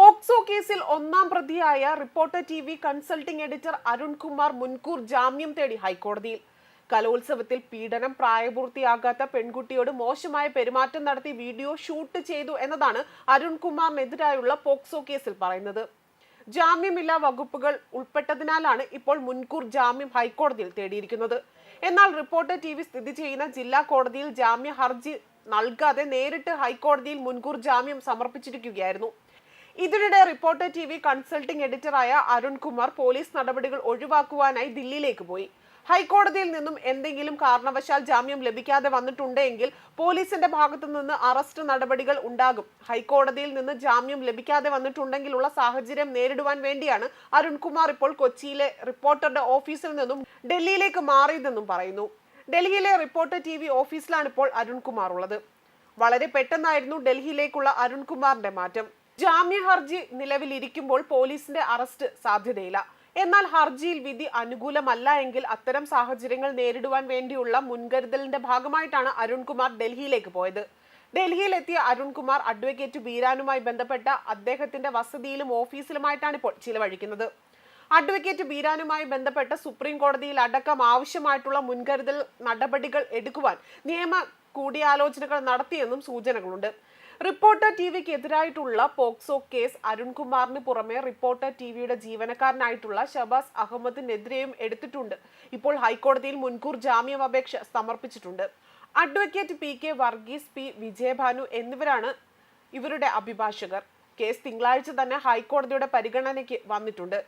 POCSO കേസിൽ ഒന്നാം പ്രതിയായ reporter T V consulting editor Arunkumar മുൻകൂർ ജാമ്യം തേടി ഹൈക്കോടതിയിൽ. കലോത്സവത്തിൽ പീഡനം പ്രായപൂർത്തിയാകാത്ത പെൺകുട്ടിയോട് മോശമായ പെരുമാറ്റം നടത്തി വീഡിയോ ഷൂട്ട് ചെയ്തു എന്നതാണ് അരുൺകുമാറിനെതിരായുള്ള പോക്സോ കേസിൽ പറയുന്നത്. ജാമ്യമില്ലാ വകുപ്പുകൾ ഉൾപ്പെട്ടതിനാലാണ് ഇപ്പോൾ മുൻകൂർ ജാമ്യം ഹൈക്കോടതിയിൽ തേടിയിരിക്കുന്നത്. എന്നാൽ റിപ്പോർട്ടർ ടി വി സ്ഥിതി ചെയ്യുന്ന ജില്ലാ കോടതിയിൽ ജാമ്യ ഹർജി നൽകാതെ നേരിട്ട് ഹൈക്കോടതിയിൽ മുൻകൂർ ജാമ്യം സമർപ്പിച്ചിരിക്കുകയായിരുന്നു. ഇതിനിടെ റിപ്പോർട്ടർ ടി വി കൺസൾട്ടിംഗ് എഡിറ്ററായ അരുൺകുമാർ പോലീസ് നടപടികൾ ഒഴിവാക്കുവാനായി ദില്ലിയിലേക്ക് പോയി. ഹൈക്കോടതിയിൽ നിന്നും എന്തെങ്കിലും കാരണവശാൽ ജാമ്യം ലഭിക്കാതെ വന്നിട്ടുണ്ടെങ്കിൽ പോലീസിന്റെ ഭാഗത്തു നിന്ന് അറസ്റ്റ് നടപടികൾ ഉണ്ടാകും. ഹൈക്കോടതിയിൽ നിന്ന് ജാമ്യം ലഭിക്കാതെ വന്നിട്ടുണ്ടെങ്കിലുള്ള സാഹചര്യം നേരിടുവാൻ വേണ്ടിയാണ് അരുൺകുമാർ ഇപ്പോൾ കൊച്ചിയിലെ റിപ്പോർട്ടറുടെ ഓഫീസിൽ നിന്നും ഡൽഹിയിലേക്ക് മാറിയതെന്നും പറയുന്നു. ഡൽഹിയിലെ റിപ്പോർട്ടർ ടി വി ഓഫീസിലാണ് ഇപ്പോൾ അരുൺകുമാർ ഉള്ളത്. വളരെ പെട്ടെന്നായിരുന്നു ഡൽഹിയിലേക്കുള്ള അരുൺകുമാറിന്റെ മാറ്റം. ജാമ്യ ഹർജി നിലവിലിരിക്കുമ്പോൾ പോലീസിന്റെ അറസ്റ്റ് സാധ്യതയില്ല. എന്നാൽ ഹർജിയിൽ വിധി അനുകൂലമല്ല എങ്കിൽ അത്തരം സാഹചര്യങ്ങൾ നേരിടുവാൻ വേണ്ടിയുള്ള മുൻകരുതലിന്റെ ഭാഗമായിട്ടാണ് അരുൺകുമാർ ഡൽഹിയിലേക്ക് പോയത്. ഡൽഹിയിലെത്തിയ അരുൺകുമാർ അഡ്വക്കേറ്റ് ബീരാനുമായി ബന്ധപ്പെട്ട അദ്ദേഹത്തിന്റെ വസതിയിലും ഓഫീസിലുമായിട്ടാണ് ഇപ്പോൾ ചിലവഴിക്കുന്നത്. അഡ്വക്കേറ്റ് ബീരാനുമായി ബന്ധപ്പെട്ട സുപ്രീം കോടതിയിൽ അടക്കം ആവശ്യമായിട്ടുള്ള മുൻകരുതൽ നടപടികൾ എടുക്കുവാൻ നിയമ കൂടിയാലോചനകൾ നടത്തിയെന്നും സൂചനകളുണ്ട്. റിപ്പോർട്ടർ ടി വിക്ക് എതിരായിട്ടുള്ള പോക്സോ കേസ് അരുൺകുമാറിന് പുറമെ റിപ്പോർട്ടർ ടി വിയുടെ ജീവനക്കാരനായിട്ടുള്ള ഷബാസ് അഹമ്മദിനെതിരെയും എടുത്തിട്ടുണ്ട്. ഇപ്പോൾ ഹൈക്കോടതിയിൽ മുൻകൂർ ജാമ്യം അപേക്ഷ സമർപ്പിച്ചിട്ടുണ്ട്. Advocate P K Varghese P Vijayabhanu എന്നിവരാണ് ഇവരുടെ അഭിഭാഷകർ. കേസ് തിങ്കളാഴ്ച തന്നെ ഹൈക്കോടതിയുടെ പരിഗണനയ്ക്ക് വന്നിട്ടുണ്ട്.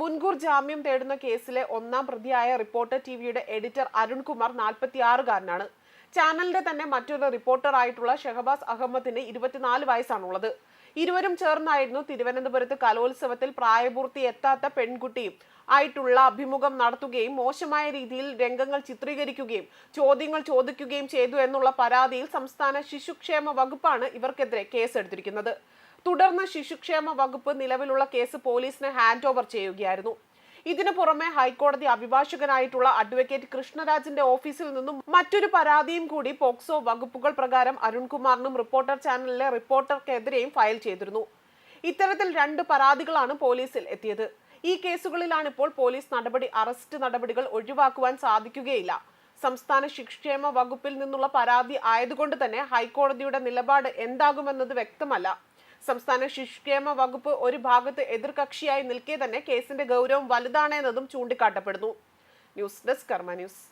മുൻകൂർ ജാമ്യം തേടുന്ന കേസിലെ ഒന്നാം പ്രതിയായ റിപ്പോർട്ടർ ടി വിയുടെ എഡിറ്റർ അരുൺകുമാർ നാൽപ്പത്തിയാറുകാരനാണ്. ചാനലിന്റെ തന്നെ മറ്റൊരു റിപ്പോർട്ടർ ആയിട്ടുള്ള ഷെഹബാസ് അഹമ്മദിന് ഇരുപത്തിനാല് വയസ്സാണുള്ളത്. ഇരുവരും ചേർന്നായിരുന്നു തിരുവനന്തപുരത്ത് കലോത്സവത്തിൽ പ്രായപൂർത്തി എത്താത്ത പെൺകുട്ടിയും ആയിട്ടുള്ള അഭിമുഖം നടത്തുകയും മോശമായ രീതിയിൽ രംഗങ്ങൾ ചിത്രീകരിക്കുകയും ചോദ്യങ്ങൾ ചോദിക്കുകയും ചെയ്തു എന്നുള്ള പരാതിയിൽ സംസ്ഥാന ശിശുക്ഷേമ വകുപ്പാണ് ഇവർക്കെതിരെ കേസെടുത്തിരിക്കുന്നത്. തുടർന്ന് ശിശുക്ഷേമ വകുപ്പ് നിലവിലുള്ള കേസ് പോലീസിന് ഹാൻഡ് ഓവർ ചെയ്യുകയായിരുന്നു. ഇതിനു പുറമെ ഹൈക്കോടതി അഭിഭാഷകനായിട്ടുള്ള അഡ്വക്കേറ്റ് കൃഷ്ണരാജിന്റെ ഓഫീസിൽ നിന്നും മറ്റൊരു പരാതിയും കൂടി പോക്സോ വകുപ്പുകൾ പ്രകാരം അരുൺകുമാറിനും റിപ്പോർട്ടർ ചാനലിലെ റിപ്പോർട്ടർക്കെതിരെയും ഫയൽ ചെയ്തിരുന്നു. ഇത്തരത്തിൽ രണ്ട് പരാതികളാണ് പോലീസിൽ എത്തിയത്. ഈ കേസുകളിലാണ് ഇപ്പോൾ പോലീസ് നടപടി അറസ്റ്റ് നടപടികൾ ഒഴിവാക്കുവാൻ സാധിക്കുകയില്ല. സംസ്ഥാന ശിക്ഷേമ വകുപ്പിൽ നിന്നുള്ള പരാതി ആയതുകൊണ്ട് തന്നെ ഹൈക്കോടതിയുടെ നിലപാട് എന്താകുമെന്നത് വ്യക്തമല്ല. സംസ്ഥാന ശിശുക്ഷേമ വകുപ്പ് ഒരു ഭാഗത്ത് എതിർകക്ഷിയായി നിൽക്കെ തന്നെ കേസിന്റെ ഗൗരവം വലുതാണ് എന്നതും ചൂണ്ടിക്കാട്ടപ്പെടുന്നു. News desk Karma news.